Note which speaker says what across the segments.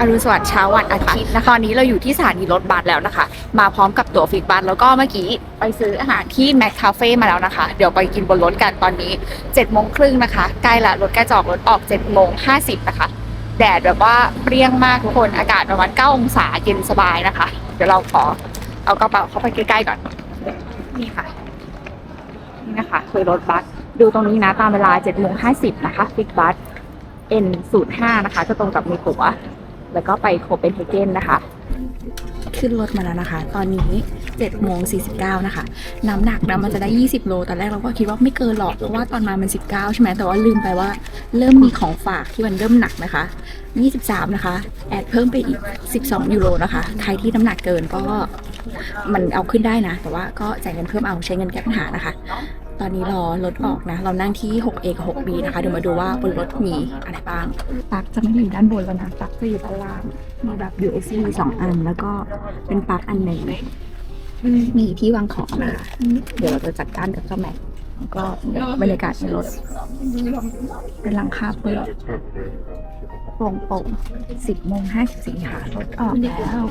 Speaker 1: อรุณสวัสดิ์เช้าวันอาทิตย์นะคะตอนนี้เราอยู่ที่สถานีรถบัสแล้วนะคะ มาพร้อมกับตั๋วฟิกบัสแล้วก็เมื่อกี้ไปซื้ออาหารที่แมคคาเฟ่มาแล้วนะคะ เดี๋ยวไปกินบนรถกันตอนนี้7จ็ดโมงครึ่งนะคะใกล้ละรถใกล้จออกรถออก7จ็ดโมงห้าสิบนะคะ แดดแบบว่าเปรี้ยงมากทุกคนอากาศประมาณ9องศาเย็นสบายนะคะ เดี๋ยวเราขอเอากระเป๋าเข้าไปใกล้ๆก่อนนี่ค่ะนี่นะคะคือรถบัสดูตรงนี้นะตามเวลา7จ็ดโมงห้าสิบนะคะฟิกบัส N ศูนย์ห้านะคะจะตรงกับมีตั๋ว แล้วก็ไปโคเปนเฮเกนนะคะ ขึ้นรถมาแล้วนะคะ ตอนนี้7โมง49 นะคะ น้ำหนักนะมันจะได้ 20 โล ตอนแรกเราก็คิดว่าไม่เกินหรอก เพราะว่าตอนมามัน 19 ใช่ไหม แต่ว่าลืมไปว่าเริ่มมีของฝากที่มันเริ่มหนักนะคะ 23 นะคะ แอดเพิ่มไปอีก 12 ยูโรนะคะ ใครที่น้ำหนักเกินก็มันเอาขึ้นได้นะ แต่ว่าก็จ่ายเงินเพิ่มเอาใช้เงินแก้ปัญหานะคะ ตอนนี้รอรถออกนะ เรานั่งที่ 6A กับ 6B นะคะ เดี๋ยวมาดูว่าบนรถมีอะไรบ้างปลั๊กจะไม่ได้อยู่ด้านบนแล้วนะปลั๊กจะอยู่ด้านล่าง มีแบบ USB สองอัน แล้วก็เป็นปลั๊กอันหนึ่งมีที่วางของนะคะเดี๋ยวเราจะจัดการกับเจ้าแม็กแล้วก็บรรยากาศในรถ เป็นหลังคาเปิดโปร่งโปร่งสิบโมงห้าสิบสี่ค่ะรถออกแล้ว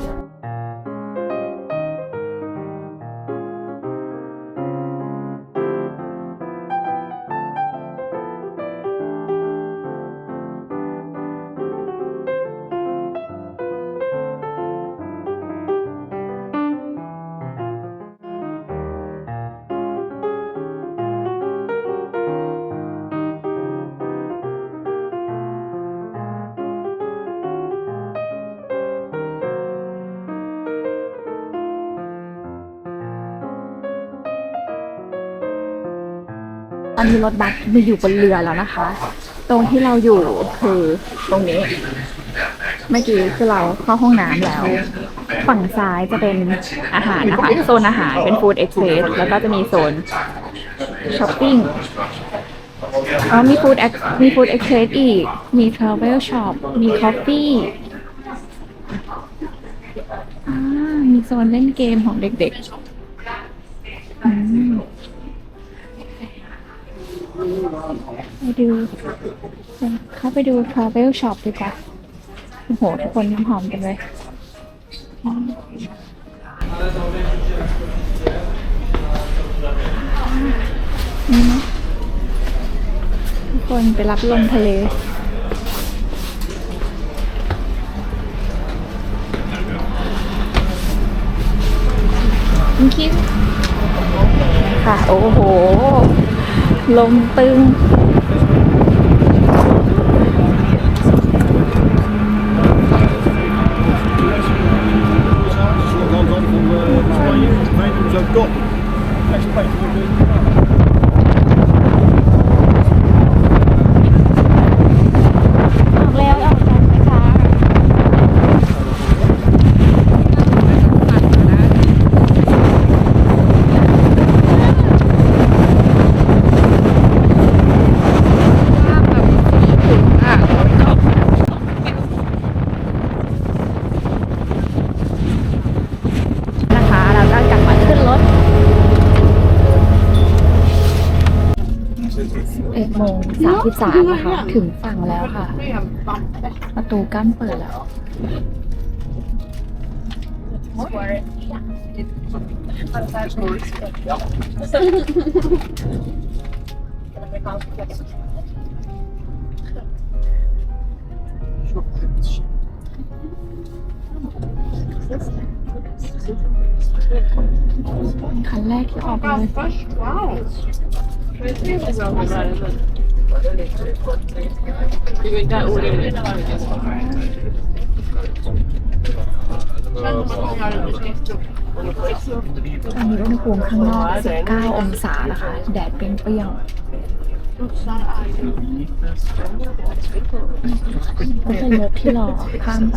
Speaker 1: ตอนนี้รถบัสมาอยู่บนเรือแล้วนะคะ ตรงที่เราอยู่คือตรงนี้ เมื่อกี้คือเราเข้าห้องน้ำแล้ว ฝั่งซ้ายจะเป็นอาหารนะคะ โซนอาหารเป็นฟู้ดเอ็กเพรสแล้วก็จะมีโซนช้อปปิ้งอ๋อมีฟู้ดมีฟู้ดเอ็กเพรสอีก มีทราเวลช็อปมีคอฟฟี่อ่ามีโซนเล่นเกมของเด็กๆ ดู เข้าไปดู travel shop ดีกว่า โอ้โห ทุกคนน้ำหอมกันเลย นี่นะทุกคนไปรับลมทะเลคิดค่ะ โอ้โห ลมตึง 11โมง33นะคะ ถึงฝั่งแล้วค่ะ ประตูกั้นเปิดแล้ว คันแรกที่ออกเลย อนนี้อุณหภูมิข้างนอก19องศานะคะ แดดเปรี้ยง ก็เป็นรถที่รอข้ามไป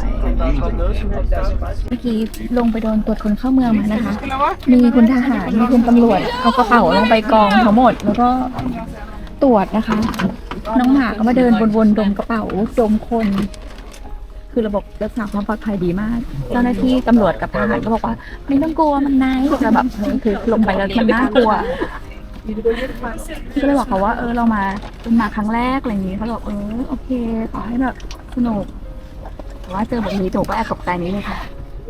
Speaker 1: เมื่อกี้ลงไปโดนตรวจคนเข้าเมืองมานะคะ มีคุณทหาร มีคุณตำรวจ เอากระเป๋าลงไปกองทั้งหมด แล้วก็ตรวจนะคะ น้องหมาก็มาเดินวนๆดมกระเป๋า ดมคน คือระบบรักษาความปลอดภัยดีมาก เจ้าหน้าที่ตำรวจกับทหารก็บอกว่า ไม่ต้องกลัวมันนายแต่แบบคือลงไปแล้วมันน่ากลัว ก็เลยบอกเขาว่าเออเรามาเป็นมาครั้งแรกอะไรอย่างนี้เขาบอกเออโอเคขอให้แบบสนุกว่าเจอแบบนี้หนูก็แอบตกใจนิดนึงค่ะ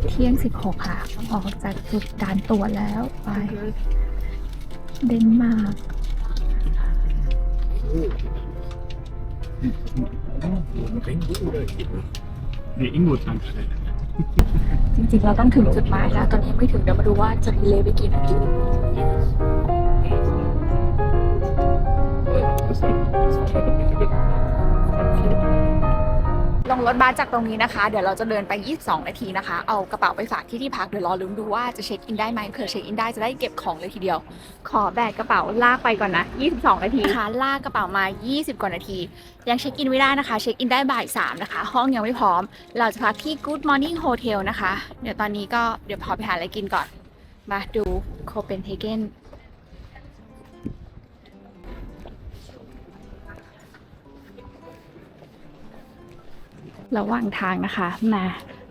Speaker 1: เที่ยงสิบหกค่ะออกจากจุดด่านตรวจแล้วไปเดนมาร์ก
Speaker 2: Nee, Ingo Tankstelle.
Speaker 1: จริงๆ เราต้องถึงจุดหมายแล้ว ตอนนี้ยังไม่ถึงเดี๋ยวมาดูว่าจะดีเลยไปกี่นาที ลงรถบัสจากตรงนี้นะคะ เดี๋ยวเราจะเดินไป 22 นาทีนะคะ เอากระเป๋าไปฝากที่ที่พัก เดี๋ยวรอลุ้นดูว่าจะเช็คอินได้ไหมเผื่อเช็คอินได้จะได้เก็บของเลยทีเดียว ขอแบกกระเป๋าลากไปก่อนนะ 22 นาทีนะคะลากกระเป๋ามา 20 กว่านาที ยังเช็คอินไม่ได้นะคะ เช็คอินได้บ่าย3นะคะ ห้องยังไม่พร้อม เราจะพักที่ Good Morning Hotel นะคะ เดี๋ยวตอนนี้ก็เดี๋ยวพอไปหาอะไรกินก่อน มาดูโคเปนเฮเกน ระหว่างทางนะคะมา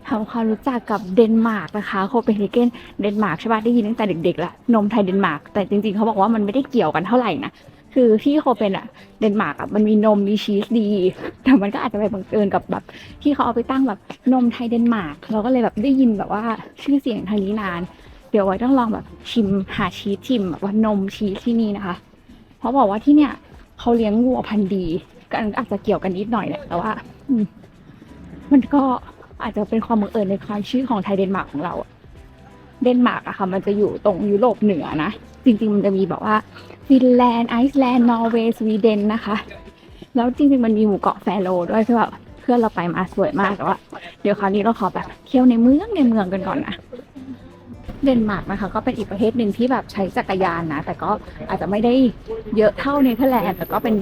Speaker 1: ทำความรู้จักกับเดนมาร์กนะคะโคเปนเฮเกนเดนมาร์กใช่ปะได้ยินตั้งแต่เด็กๆละนมไทยเดนมาร์กแต่จริงๆเขาบอกว่ามันไม่ได้เกี่ยวกันเท่าไหร่นะคือที่โคเปนอะเดนมาร์กอะมันมีนมมีชีสดี แต่มันก็อาจจะไปบังเอิญกับแบบ ที่เขาเอาไปตั้งแบบนมไทยเดนมาร์กเราก็เลยแบบได้ยินแบบว่าชื่อเสียงทางนี้นาน เดี๋ยวไว้ต้องลองแบบชิมหาชีสชิมแบบว่านมชีสที่นี่นะคะเพราะบอกว่าที่เนี่ยเขาเลี้ยงวัวพันธุ์ดีก็อาจจะเกี่ยวกันนิดหน่อยแหละแต่ว่า อืม มันก็อาจจะเป็นความบังเอิญในความชื่อของไทยเดนมาร์กของเราเดนมาร์กอะค่ะ มันจะอยู่ตรงยุโรปเหนือนะ จริง ๆ มันจะมีแบบว่าฟินแลนด์ไอซ์แลนด์นอร์เวย์สวีเดนนะคะ แล้วจริง ๆ มันมีหมู่เกาะแฟโรด้วยคือแบบเพื่อนเราไปมาสวยมากแต่ว่าเดี๋ยวคราวนี้เราขอแบบเที่ยวในเมืองในเมืองกันก่อนนะเดนมาร์กนะคะก็เป็นอีกประเทศหนึ่งที่แบบใช้จักรยานนะ แต่ก็อาจจะไม่ได้เยอะเท่าเนเธอร์แลนด์แต่ก็เป็น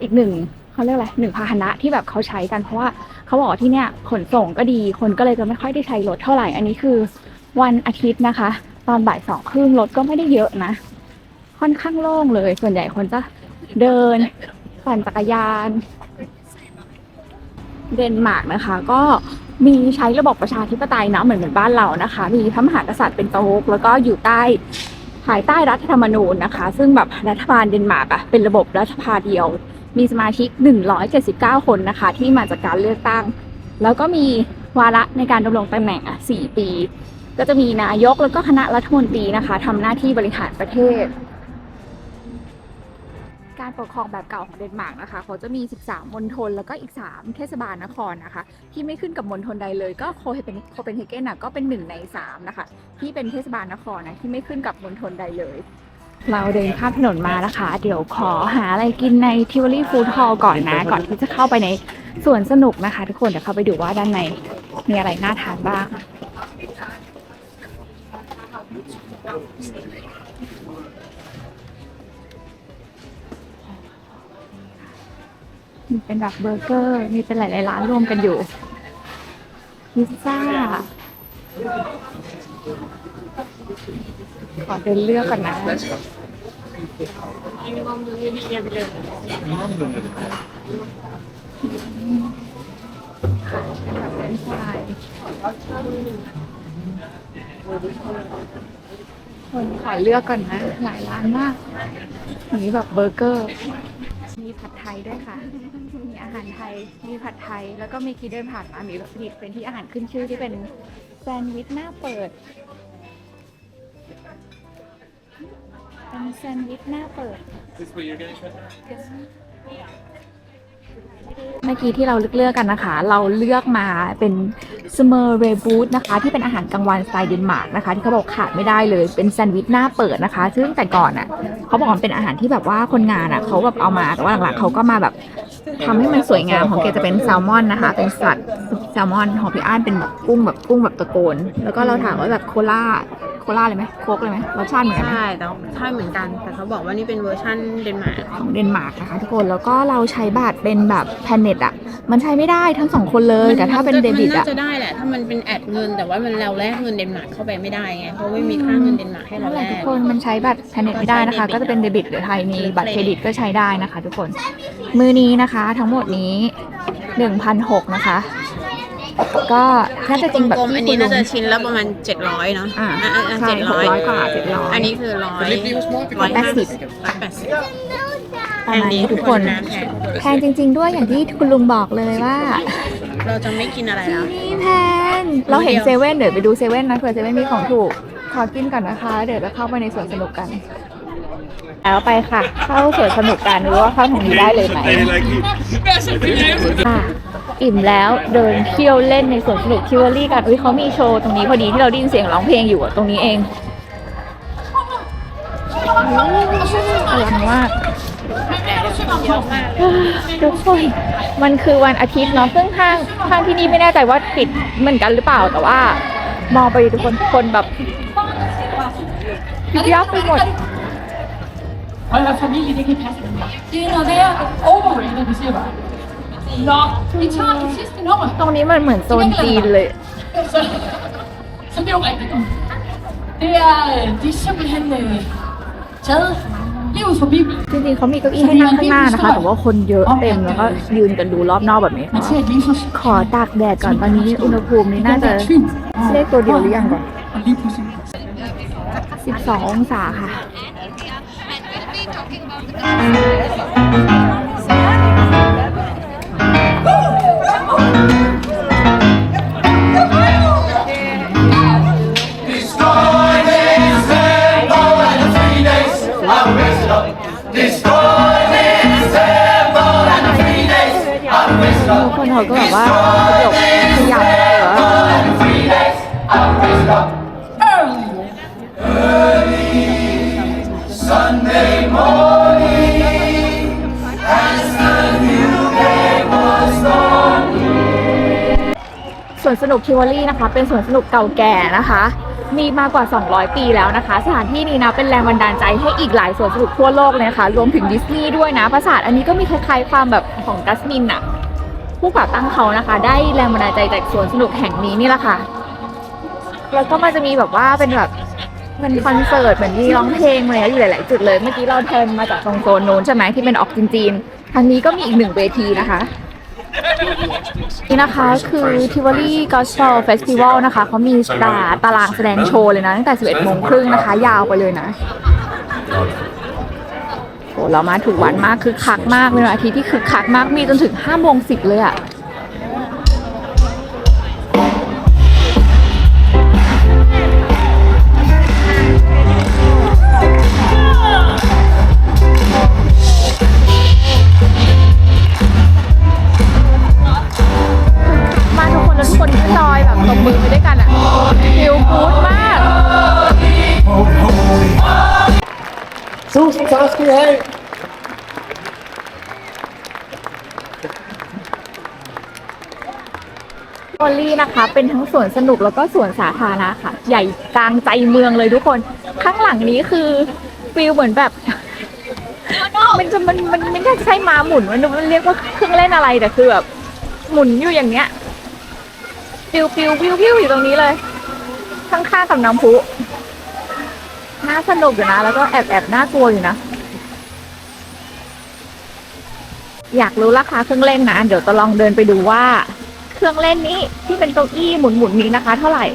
Speaker 1: อีกหนึ่ง เขาเรียกอะไรหนึ่งพาหนะที่แบบเขาใช้กันเพราะว่าเขาบอกที่เนี่ยขนส่งก็ดีคนก็เลยจะไม่ค่อยได้ใช้รถเท่าไหร่ อันนี้คือวันอาทิตย์นะคะ ตอนบ่ายสองครึ่งรถก็ไม่ได้เยอะนะ ค่อนข้างโล่งเลย ส่วนใหญ่คนจะเดินปั่นจักรยาน เดนมาร์กนะคะ ก็มีใช้ระบบประชาธิปไตยนะเหมือนเหมือนบ้านเรานะคะ มีพระมหากษัตริย์เป็นโต๊กแล้วก็อยู่ใต้ภายใต้รัฐธรรมนูญนะคะ ซึ่งแบบรัฐบาลเดนมาร์กอะเป็นระบบรัฐสภาเดียว มีสมาชิก 179 คนนะคะ ที่มาจากการเลือกตั้ง แล้วก็มีวาระในการดำรงตำแหน่งอะ4ปี ก็จะมีนายกแล้วก็คณะรัฐมนตรีนะคะทำหน้าที่บริหารประเทศ การปกครองแบบเก่าของเดนมาร์กนะคะเขาจะมี 13มณฑลแล้วก็อีก 3 เทศบาลนครนะคะ ที่ไม่ขึ้นกับมณฑลใดเลยก็โคเปนโคเปนเฮเกนน่ะก็เป็นหนึ่งใน3นะคะที่เป็นเทศบาลนครนะที่ไม่ขึ้นกับมณฑลใดเลย เราเดินข้ามถนนมานะคะ เดี๋ยวขอหาอะไรกินในทิวอรี่ฟู้ดฮอลล์ก่อนนะ ก่อนที่จะเข้าไปในสวนสนุกนะคะ ทุกคนเดี๋ยวเข้าไปดูว่าด้านในมีอะไรน่าทานบ้าง มีเป็นแบบเบอร์เกอร์ มีเป็นหลายๆร้านรวมกันอยู่พิซซ่า ขอเดินเลือกก่อนนะแบบเป็นไฟรายคนขอเลือกก่อนนะ หลายร้านมากมีแบบเบอร์เกอร์ มีผัดไทยด้วยค่ะ มีอาหารไทย มีผัดไทย แล้วก็มีคีเดินผ่านมา มีแบบผลิตเป็นที่อาหารขึ้นชื่อที่เป็นแซนด์วิชหน้าเปิด เป็นแซนด์วิชหน้าเปิด
Speaker 2: This way you're getting shut
Speaker 1: เมื่อกี้ที่เราเลือกเลือกกันนะคะ เราเลือกมาเป็นสเมอร์เรบูทนะคะ ที่เป็นอาหารกลางวันสไตล์เดนมาร์กนะคะ ที่เขาบอกขาดไม่ได้เลยเป็นแซนด์วิชหน้าเปิดนะคะ ซึ่งแต่ก่อนอะเขาบอกว่ามันเป็นอาหารที่แบบว่าคนงานอะเขาแบบเอามาแต่ว่าหลังๆเขาก็มาแบบทำให้มันสวยงามของแกจะเป็นแซลมอนนะคะ เป็นสัตว์แซลมอนของพี่อ้านเป็นแบบกุ้งแบบกุ้งแบบตะโกน แล้วก็เราถามว่าแบบโคล่า โคล่าเลยไหมโคกเลยไหมรสชาติเหมือนกันไหม
Speaker 3: ใช่แต่ใช่เหมือนกันแต่เขาบอกว่านี่เป็นเวอร์ชั่นเดนมาร์ก
Speaker 1: ของเดนมาร์กนะคะทุกคนแล้วก็เราใช้บัตรเป็นแบบแพนเน็ตอะ มันใช้ไม่ได้ทั้งสองคนเลย แต่ถ้าเป็นเดบิต
Speaker 3: มัน
Speaker 1: อะ
Speaker 3: น่าจะได้แหละ ถ้ามันเป็นแอดเงิน แต่ว่ามันเราแลกเงินเดนมาร์กเข้าไปไม่ได้ไง เพราะไม่มีค่าเงินเดนมาร์กให้เรา
Speaker 1: นั่นแห
Speaker 3: แล
Speaker 1: ละทุก
Speaker 3: ก
Speaker 1: คนมันใช้บัตรแพนเน็ตไม่ได้นะคะ ก็จะเป็นเดบิตหรือไทยมีบัตรเครดิตก็ใช้ได้นะคะ ทุกคน มือนี้นะคะทั้งหมดนี้หนึ่งพันหกนะคะ ก็น่าจะจริงแบบ
Speaker 3: กลมๆอัน
Speaker 1: ที่
Speaker 3: นี้
Speaker 1: คุณลุ
Speaker 3: น่าง จะชิ้นละประมาณ 700เนาะ
Speaker 1: อ่า
Speaker 3: อ่า
Speaker 1: ใช่
Speaker 3: เจ็ดร้อย
Speaker 1: 600กว่า700
Speaker 3: อันนี้คือร้อย
Speaker 2: The lift was more
Speaker 3: ร้อยห้าสิบ
Speaker 1: 180
Speaker 3: ร้อยแปดสิบ
Speaker 1: ประมาณนี้ทุกคน
Speaker 3: แพง
Speaker 1: แพงจริง ๆ ด้วยอย่างที่คุณลุงบอกเลยว่า
Speaker 3: เราจะไม่กินอะไรนะ
Speaker 1: นี่แพนเราเห็นเซเว่นเดี๋ยวไปดูเซเว่นนะเผื่อเซเว่นมีของถูกขอกินก่อนนะคะ เดี๋ยวจะเข้าไปในสวนสนุกกัน แล้วไปค่ะ เข้าสวนสนุกกันรือว่าเข้าทางนี้ได้เลยไหม ค่ะ อิ่มแล้วเดินเที่ยวเล่นในสวนสนุกทิวเวอรี่กัน อุ้ยเขามีโชว์ตรงนี้พอดีที่เราได้ยินเสียงร้องเพลงอยู่อะตรงนี้เองอลังมากทุกคนมันคือวันอาทิตย์เนาะซึ่งห้างห้างที่นี่ไม่แน่ใจว่าปิดเหมือนกันหรือเปล่าแต่ว่า มองไปทุกคนคนแบบยุบยับไปหมด
Speaker 4: Og la familie, det kan passe. Det er noget værd over, når vi siger bare. Nå, vi tager det sidste nummer.
Speaker 1: ตรงนี้มันเหมือนโซนจีนเลย
Speaker 4: Så, så det er jo rigtig godt. Det er, øh, det er simpelthen øh, taget lige ud fra Bibelen.
Speaker 1: จริงๆเขามีเก้าอี้ให้นั่งข้างหน้านะคะ แต่ว่าคนเยอะเต็มแล้วก็ยืนกันดูรอบนอกแบบนี้
Speaker 4: Man ser, at Jesus
Speaker 1: ขอตากแดดก่อนตอนนี้อุณหภูมินี่น่าจะ
Speaker 4: den der tvivl.
Speaker 1: เลขตัวเดียวหรือยังก่อน
Speaker 4: Og lige pludselig
Speaker 1: 12 องศาค่ะทุก คนเขาก็แบบว่าขยบขยับหรือ ว่าสวนสนุกทิวอรี่นะคะ เป็นสวนสนุกเก่าแก่นะคะ มีมากกว่า 200 ปีแล้วนะคะ สถานที่นี้นะเป็นแรงบันดาลใจให้อีกหลายสวนสนุกทั่วโลกเลยนะคะ รวมถึงดิสนีย์ด้วยนะปราสาทอันนี้ก็มีคล้ายๆความแบบของกัสมินอะผู้ก่อตั้งเขานะคะ ได้แรงบันดาลใจจากสวนสนุกแห่งนี้นี่แหละค่ะแล้วก็มันจะมีแบบว่าเป็นแบบเป็นคอนเสิร์ตเหมือนมีร้องเพลงอะไรอยู่หลาย ๆ จุดเลย เมื่อกี้เราเทินมาจากตรงโซนโน้นใช่ไหมที่เป็นออกจีนๆทางนี้ก็มีอีกหนึ่งเวทีนะคะ นี่นะคะคือ Tivoli Gospel Festival นะคะเขามีตาตารางแสดงโชว์เลยนะ ตั้งแต่ 11โมงครึ่งนะคะ ยาวไปเลยนะโอ้เรามาถูกวันมากคือคักมากเลยนวันอาทิตย์ที่คือคักมากมีจนถึง5โมง10 เลยอะม บอลลี่นะคะ เป็นทั้งสวนสนุกแล้วก็สวนสาธารณะค่ะ ใหญ่กลางใจเมืองเลยทุกคน ข้างหลังนี้คือฟิลเหมือนแบบ มันจะมันมันไม่ได้ใช่มาหมุนมันมันเรียกว่าเครื่องเล่นอะไรแต่คือแบบหมุนอยู่อย่างเงี้ยฟิวฟิวฟิวฟิวอยู่ตรงนี้เลย ข้างๆกับน้ำพุน่าสนุกอยู่นะ แล้วก็แอบแอบน่ากลัวอยู่นะ อยากรู้ราคาเครื่องเล่นนะ เดี๋ยวจะลองเดินไปดูว่า เครื่องเล่นนี้ที่เป็นเก้าอี้หมุนหมุนๆนี้นะคะ เท่าไหร่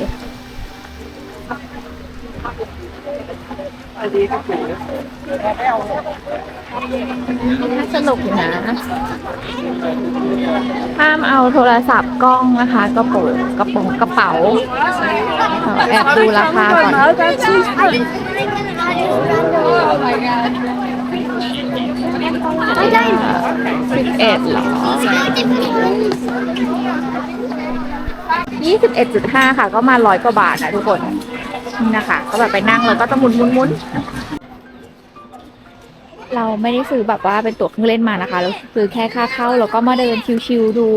Speaker 1: น่าสนุกนะห้ามเอาโทรศัพท์กล้องนะคะกระโปรงกระโปรงกระเป๋า แอบดูราคาก่อน ไม่ได้สิบเอ็ดหรอยี่สิบเอ็ดจุดห้าค่ะ ก็มาร้อยกว่าบาทนะทุกคนนี่นะคะ ก็แบบไปนั่งแล้วก็จะหมุนหมุนหมุนเราไม่ได้ซื้อแบบว่าเป็นตั๋วเครื่องเล่นมานะคะ เราซื้อแค่ค่าเข้าแล้วก็มาเดินชิวๆดู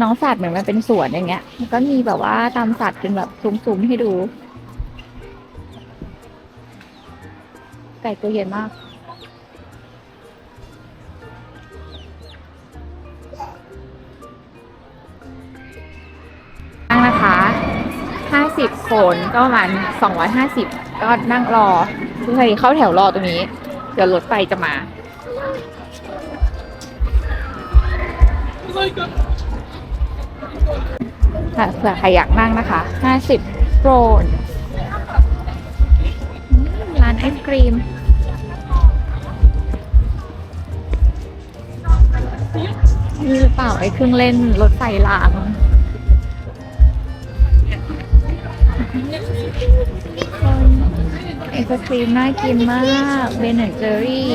Speaker 1: น้องสัตว์เหมือนมันเป็นสวนอย่างเงี้ยก็มีแบบว่าตามสัตว์เป็นแบบซุ้มๆให้ดู ไก่ตัวใหญ่มาก 50 คนก็ประมาณ250 ก็นั่งรอทุกทีเข้าแถวรอตรงนี้ เดี๋ยวรถไฟจะมา ค่ะเผื่อใครอยากนั่งนะคะ 50โปรนร้านไอศกรีมนี่หรือเปล่าไอ้เครื่องเล่นรถไฟราง ศครีมน่ากินมากเบนเจอรี่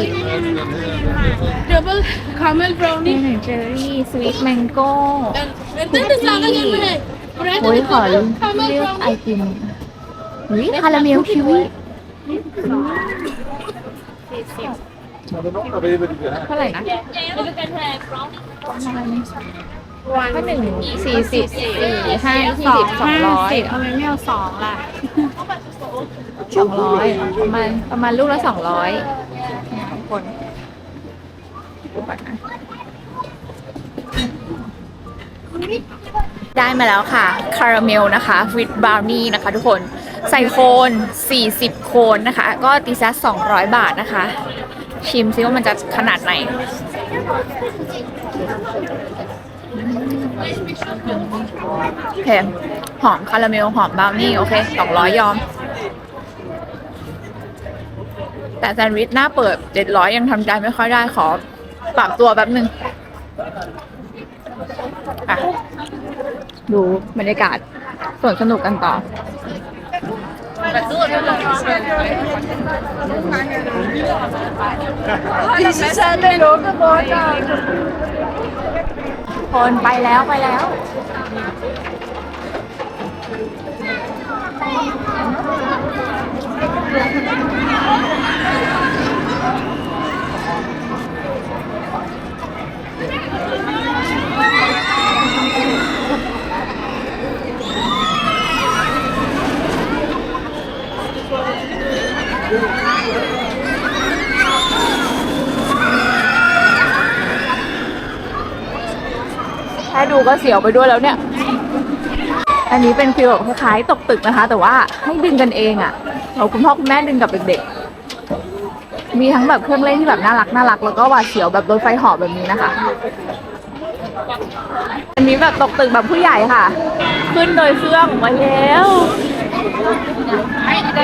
Speaker 3: double caramel
Speaker 1: เบ
Speaker 3: brownie
Speaker 1: นเจอรี่สวีทแมงโก้
Speaker 3: and then the saga game में है
Speaker 1: โอ้ยขอเลือกไอติมอุ้ยคาราเมลคิวี เท่าไหร่นะก็หนึ่งสี่สิบสี่ห้ายี่สิบสองร้อย
Speaker 3: ทำไมไม่เอาสองล่ะ
Speaker 1: สองร้อยประมาณประมาณลูกละสองร้อยคนดูก่อนนะได้มาแล้วค่ะ คาราเมลนะคะวิดบราวนี่นะคะทุกคนใส่โคน 40 โคนนะคะ ก็ตีซะ200 บาทนะคะ ชิมซิว่ามันจะขนาดไหน โอเค หอมคาราเมล หอมบราวนี่ โอเค 200 ยอม แต่แซนด์วิชหน้าเปิด700ยังทำใจไม่ค่อยได้ขอปรับตัวแป๊บนึงอะดูบรรยากาศส่วนสนุกกันต่อคนไปแล้วไปแล้ว แค่ดูก็เสียวไปด้วยแล้วเนี่ย อันนี้เป็นฟีลแบบคล้ายๆตกตึกนะคะ แต่ว่าให้ดึงกันเองอะ่ะเราคุณพ่อคุณแม่ดึงกับเด็กๆ มีทั้งแบบเครื่องเล่นที่แบบน่ารักน่ารัก แล้วก็หวาดเสียวแบบรถไฟหาะแบบนี้นะคะ อันนี้แบบตกตึกแบบผู้ใหญ่ค่ะ ขึ้นโดยเครื่องมาแล้วไ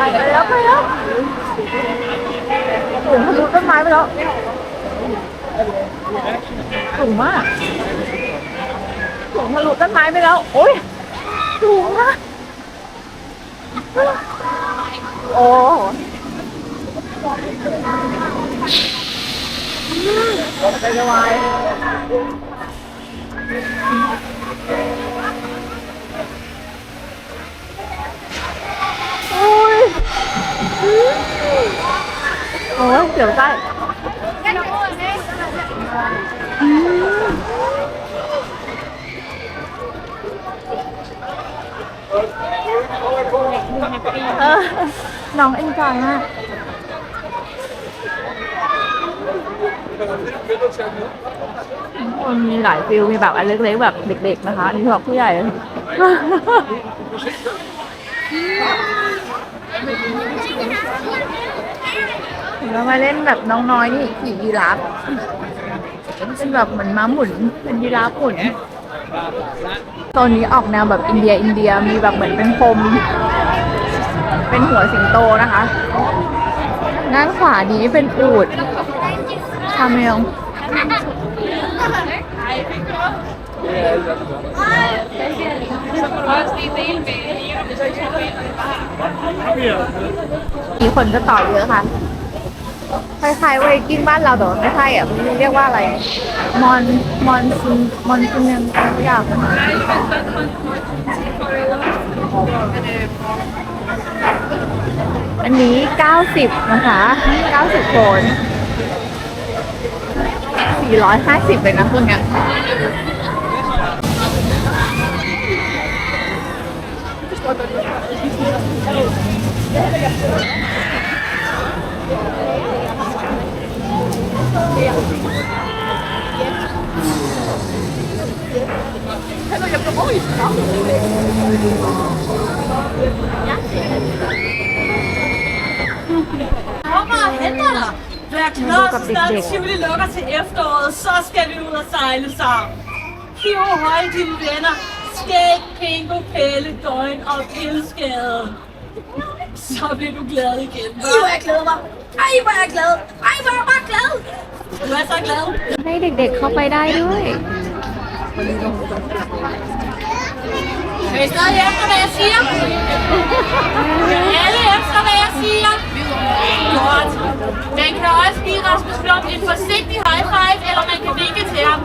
Speaker 1: ปแล้วไปแล้วถึงทะลุต้นไม้ไปแล้วสูงมากสูงทะลุต้นไม้ไปแล้ว โอ้ยสูงมากโอ้ ไปจะวายโอ้ยโอ้ยเสียวไส้ เออ น้องเอ็นจอย มันมีหลายฟิลมีแบบอันเล็กๆแบบเด็ก ๆ นะคะอันนี้แบบผู้ใหญ่ เรามาเล่นแบบน้องน้อยนี่ขี่ยีราฟเป็นแบบเหมือนม้าหมุนเป็นยีราฟหมุนโซนนี้ออกแนวแบบอินเดียอินเดียมีแบบเหมือนเป็นพรมเป็นหัวสิงโตนะคะ ด้านขวานี้เป็นอูดชาเมล มีคนก็ต่อเยอะค่ะคล้ายๆเวกิ้งบ้านเราแต่ว่าไม่ใช่อะม่รู้เรียกว่าอะไร มอน มอนซุนมอนซุนยังอะไรสักอย่างอันนี้ 90 นะคะ 90โคน 450 เลยนะพวกเนี้ย
Speaker 5: Kommer hænderne! Vær klar,
Speaker 1: lukker
Speaker 5: så snart Tivoli lukker til efteråret, så skal vi ud og sejle sammen. Hiv høj, dine venner Skæg, Pingo, Pelle, Døgn og Pilleskade. Så bliver du glad igen. I hvor jeg glæder mig. Ej, hvor er jeg glad. Ej, hvor er jeg bare glad. Du er så glad.
Speaker 1: ให้เด็กๆเข้าไปได้ด้วย
Speaker 5: Er I stadig efter, hvad jeg siger? Er alle efter, hvad jeg siger? Godt. Man kan også give Rasmus Blom en forsigtig high five, eller man kan vinke til ham.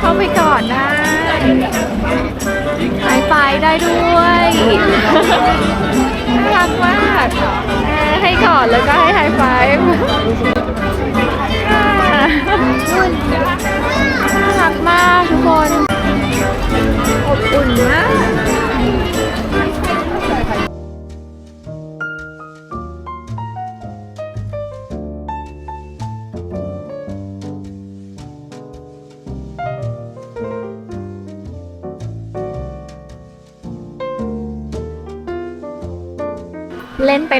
Speaker 1: เข้าไปก่อนได้ไฮไฟได้ด้วยน่ารักมากให้ก่อนแล้วก็ให้ไฮไฟ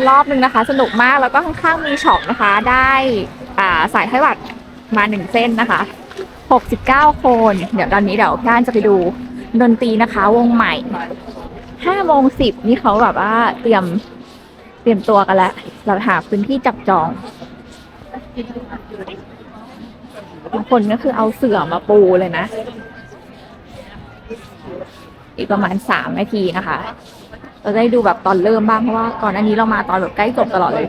Speaker 1: รอบนึงนะคะ สนุกมากแล้วก็ข้างๆมีช็อปนะคะ ได้อ่าสายไต้หวัดมาหนึ่งเส้นนะคะ 69 คน เดี๋ยวตอนนี้เดี๋ยวพี่อันจะไปดูดนตรีนะคะ วงใหม่5โมง10นี่เขาแบบว่าเตรียมเตรียมตัวกันแล้วเราหาพื้นที่จับจองบางคนก็คือเอาเสื่อมาปูเลยนะ อีกประมาณ3นาทีนะคะ เราได้ดูแบบตอนเริ่มบ้างเพราะว่าก่อนหน้านี้เรามาตอนแบบใกล้จบตลอดเลย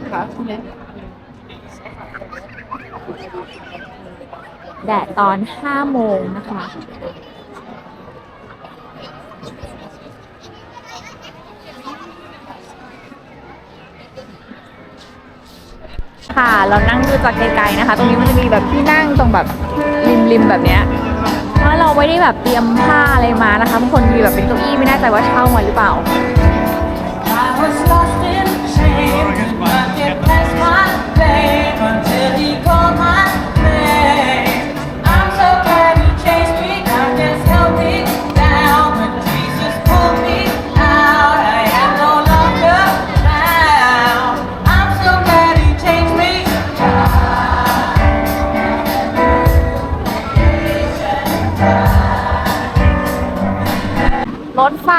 Speaker 1: แดดตอนห้าโมงนะคะค่ะ เรานั่งดูจากไกลๆนะคะ ตรงนี้มันจะมีแบบที่นั่งตรงแบบริมๆแบบเนี้ยเพราะเราไม่ได้แบบเตรียมผ้าอะไรมานะคะบางคนมีแบบเป็นเก้าอี้ไม่แน่ใจว่าเช่ามาหรือเปล่า รถไฟ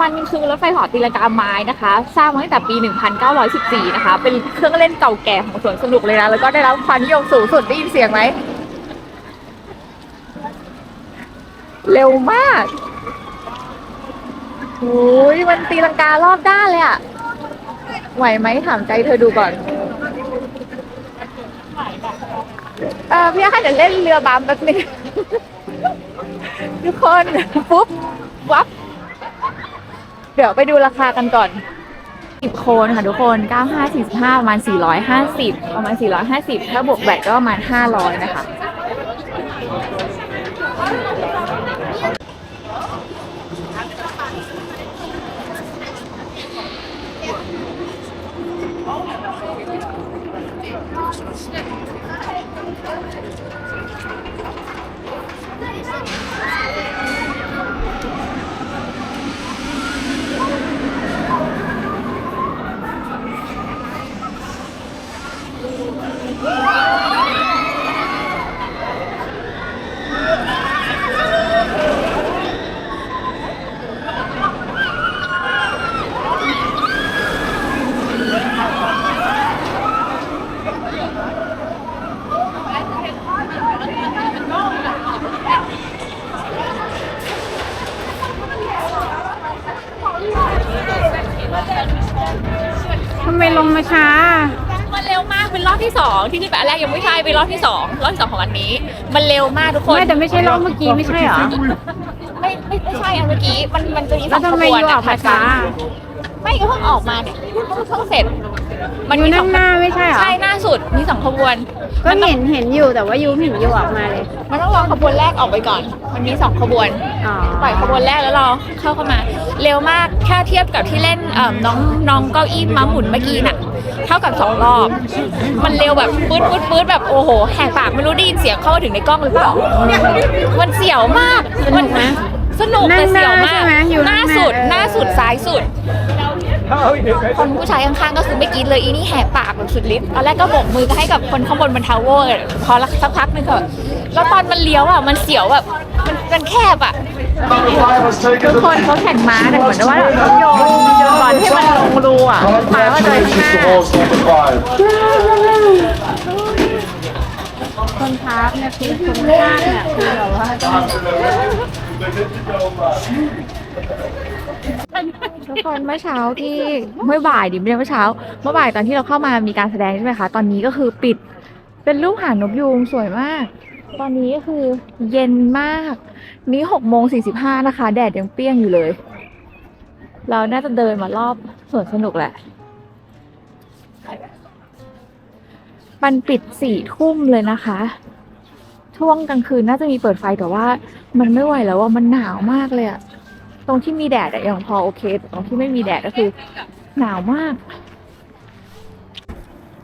Speaker 1: มันคือรถไฟหอตีลังกาไม้นะคะ สร้างมาตั้งแต่ปี 1914 นะคะ เป็นเครื่องเล่นเก่าแก่ของสวนสนุกเลยนะ แล้วก็ได้รับความนิยมสูงสุดได้ยินเสียงไหม เร็วมากโอ้ยมันตีลังการอบด้านเลยอะไหวไหมถามใจเธอดูก่อน เออพี่อาจจะเล่นเรือบัมแป๊บนึงทุกคน ปุ๊บ วับ เดี๋ยวไปดูราคากันก่อน10โคนค่ะทุกคน 95 45ประมาณ 450 ประมาณ 450 ถ้าบวกแบตก็ประมาณ 500 นะคะ
Speaker 3: ทำไมลงมาช้า
Speaker 1: มันเร็วมาก เป็น รอบที่2ที่นี่แบบอันแรกยังไม่ใช่เป็นรอบที่2รอบที่2ของอันนี้ มันเร็วมากทุกคน
Speaker 3: ไม่แต่ไม่ใช่รอบเมื่อกี้ไม่ใช่เหรอ
Speaker 1: ไม่ไม่ไม่ใช่อันเมื่อกี้ มันมันจะมีส
Speaker 3: แล้
Speaker 1: อ
Speaker 3: ว
Speaker 1: ง
Speaker 3: ทำ
Speaker 1: ข
Speaker 3: ไม
Speaker 1: บวน
Speaker 3: อยู่ออกมาช้า
Speaker 1: ไม่ก็เพิ่งออกมาเนี่ยเพิ่งเพิ่งเสร็จ มัน
Speaker 3: อยู่
Speaker 1: มีส
Speaker 3: นั่
Speaker 1: อง
Speaker 3: งหน้าไม่ใช่เหรอ
Speaker 1: ใช่หน้าสุดมีสองขบวน
Speaker 3: ก็เห็นเห็นอยู่แต่ว่ายูไม่เห็นยูออกมาเลย
Speaker 1: มันต้องรอขบวนแรกออกไปก่อน มันมีสองขบวน
Speaker 3: อ๋อ
Speaker 1: ปล่อยขบวนแรกแล้วเราเข้าเข้ามา เร็วมากแค่เทียบกับที่เล่นเอ่อน้องน้องเก้าอี้ม้าหมุนเมื่อกี้น่ะ เท่ากับสองรอบ มันเร็วแบบปื๊ดปื๊ดปื๊ดแบบโอ้โหแหกปากไม่รู้ได้ยินเสียงเข้ามาถึงในกล้องหรือเปล่ามันเสียวมาก
Speaker 3: สนุกไหม
Speaker 1: สนุกแต่เสียวมาก
Speaker 3: นั่งหน้าใช่ไหมอยู่
Speaker 1: หน้า
Speaker 3: นั่งหน้า
Speaker 1: สุด
Speaker 3: เออ
Speaker 1: หน้าสุดซ้ายสุด คนผู้ชายข้างๆก็คือไม่กินเลยอีนี่แหกปากแบบสุดฤทธิ์ตอนแรกก็โบกมือให้กับคนข้างบนบนทาวเวอร์พอสักพักนึงก็แล้วตอนมันเลี้ยวอะมันเสียวแบบมันมันแคบอะ ทุกคนเขาแข่งม้าแต่เหมือนว่าเราต้องโยนก่อนที่มันลงรูอะม้าก็เดินข้างหน้า คนพักเนี่ยคือคนข้างเนี่ยคือแบบว่า ทุกคนเมื่อเช้าที่เมื่อบ่ายดิไม่ใช่เมื่อเช้า เมื่อบ่ายตอนที่เราเข้ามามีการแสดงใช่ไหมคะ ตอนนี้ก็คือปิดเป็นรูปหางนกยูงสวยมาก ตอนนี้ก็คือเย็นมาก นี่หกโมงสี่สิบห้านะคะ แดดยังเปรี้ยงอยู่เลย เราน่าจะเดินมารอบสวนสนุกแหละ มันปิดสี่ทุ่มเลยนะคะ ช่วงกลางคืนน่าจะมีเปิดไฟแต่ว่ามันไม่ไหวแล้วว่ามันหนาวมากเลยอะ ตรงที่มีแดดอะยังพอโอเคแต่ตรงที่ไม่มีแดดก็คือ หนาวมาก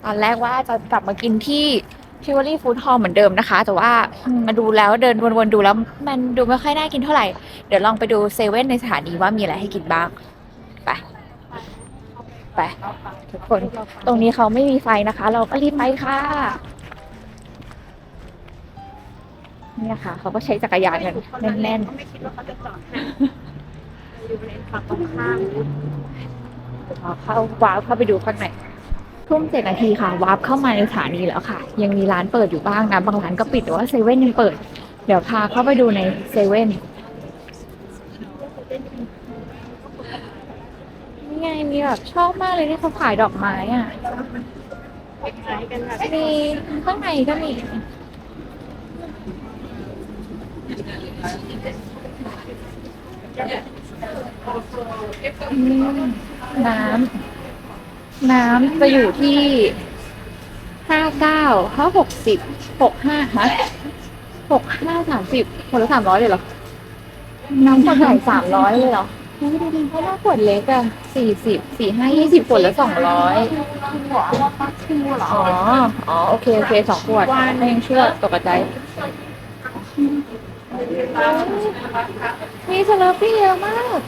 Speaker 1: ตอนแรกว่าจะกลับมากินที่พิวอรี่ฟู้ดฮอลเหมือนเดิมนะคะ แต่ว่ามาดูแล้วเดินวนๆดูแล้วมันดูไม่ค่อยน่ากินเท่าไหร่ เดี๋ยวลองไปดูเซเว่นในสถานีว่ามีอะไรให้กินบ้าง ไป ไป ทุกคน ตรงนี้เขาไม่มีไฟนะคะ เราก็รีบไปค่ะ เนี่ยค่ะ เขาก็ใช้จักรยานกันแน่นๆ เราเข้าวาร์ปเข้าไปดูข้างในทุ่มเจ็ดนาทีค่ะวาร์ปเข้ามาในสถานีแล้วค่ะ ยังมีร้านเปิดอยู่บ้างนะ บางร้านก็ปิดแต่ว่าเซเว่นยังเปิด เดี๋ยวพาเข้าไปดูในเซเว่นนี่ไงมีแบบชอบมากเลยที่เขาขายดอกไม้อะมีข้างในก็มี อืมน้ำ น้ำจะอยู่ที่ห้าเก้าห้าหกสิบหกห้าฮะหกห้าสามสิบคนละสามร้อยเลยเหรอ น้ำขวดใหญ่สามร้อยเลยเหรอดูดิเพราะว่าขวดเล็กอะสี่สิบสี่ห้ายี่สิบขวดละสองร้อยอ๋อ อ๋อ โอเค โอเคสองขวดไม่ยังเชื่อตกใจาย มีสลับพี่เยอะมาก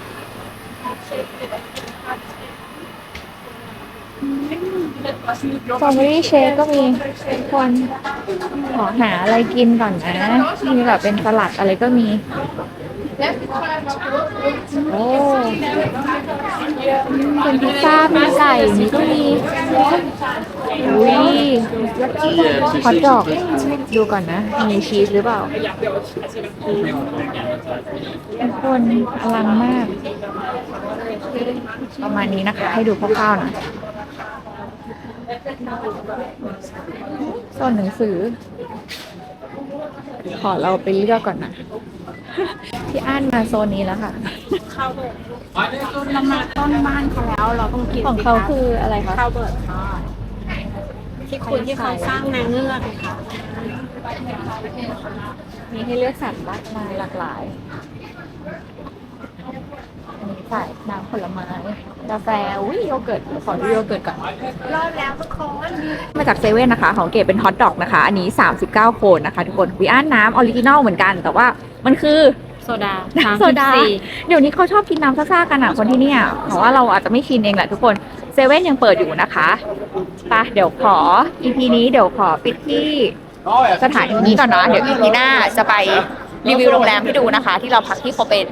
Speaker 1: สตรอเบอรี่เชคก็มีคนขอหาอะไรกินก่อนนะ มีแบบเป็นสลัดอะไรก็มี โอ้เป็นพิซซ่ามีไก่มีก็มีอุ้ยฮอตดอก ดูก่อนนะ มีชีสหรือเปล่าทุกคนอลังมาก ประมาณนี้นะคะ ให้ดูคร่าวๆนะส่วนหนังสือ ขอเราไปเลือกก่อนนะ พี่อ่านมาโซนนี้แล้วค่ะ
Speaker 3: เรามาต้นบ้านเขาแล้ว เราต้องกิน
Speaker 1: ของเขาคืออะไรคะ
Speaker 3: ข้าวเบิร์ดค่ะที่คุณที่เขาสร้างนางเงือกค่ะ
Speaker 1: มีให้เลือกสรรมากมายหลากหลายอันนี้ใส่น้ำผลไม้ กาแฟอุ้ยโยเกิร์ตขอดูโยเกิร์ตก่อน
Speaker 3: รอดแล้วทุกคน
Speaker 1: มาจากเซเว่นนะคะ ของเกดเป็นฮอทดอกนะคะ อันนี้ 39 โคนนะคะ ทุกคนวิอันน้ำออริจินอลเหมือนกัน แต่ว่ามันคือ
Speaker 3: โซดา
Speaker 1: น้ำโซดา เดี๋ยวนี้เขาชอบกินน้ำซ่าๆกันอะคนที่เนี่ยเพราะว่าเราอาจจะไม่ชินเองแหละทุกคนเซเว่นยังเปิดอยู่นะคะไปะเดี๋ยวขอ EP นี้เดี๋ยวขอปิดที่สถานีนี้ก่อนเนาะเดี๋ยว EP หน้าจะไปรีวิวโรงแรมให้ดูนะคะ ที่เราพักที่โคเปน